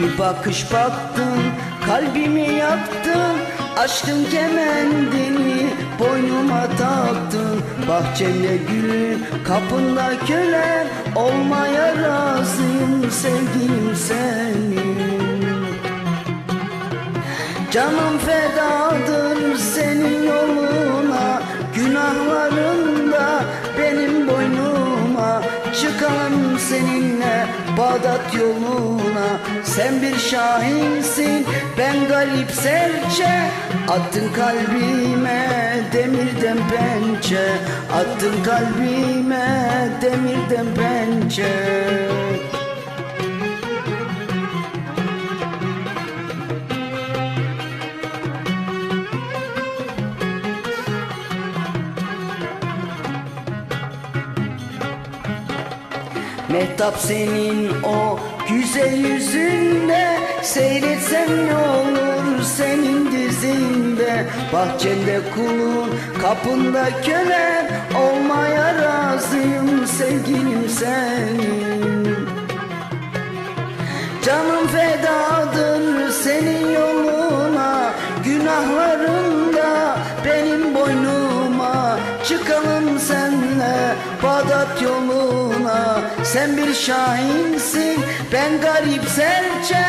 Bir bakış baktın kalbimi yaktın Açtın kemendini boynuma taktın Bahçemde gülün kapında köle Olmaya razıyım sevgilim senin. Canım fedadır senin yoluna Günahların da benim boynuma Çıkalım seninle Bağdat yoluna Sen bir şahinsin. Ben galip serçe Attın kalbime demirden pençe. Attın kalbime demirden pençe Mehtap senin o güzel yüzünde Seyretsem ne olur senin dizinde? Bahçende kulun kapında köle Olmaya razıyım sevgilim senin. Canım fedadır Çıkalım senle Bağdat yoluna. Sen bir şahinsin ben garip serçe.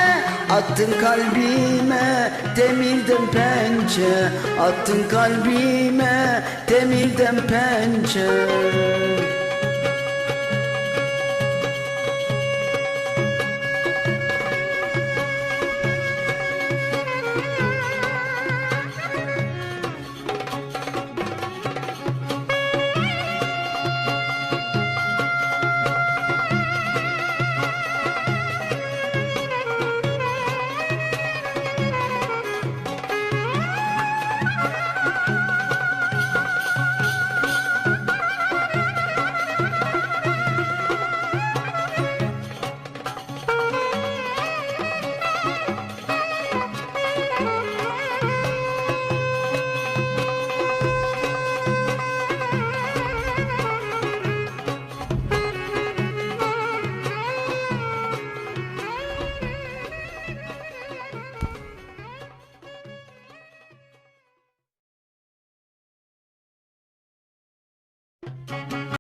Attın kalbime demirden pençe. Attın kalbime demirden pençe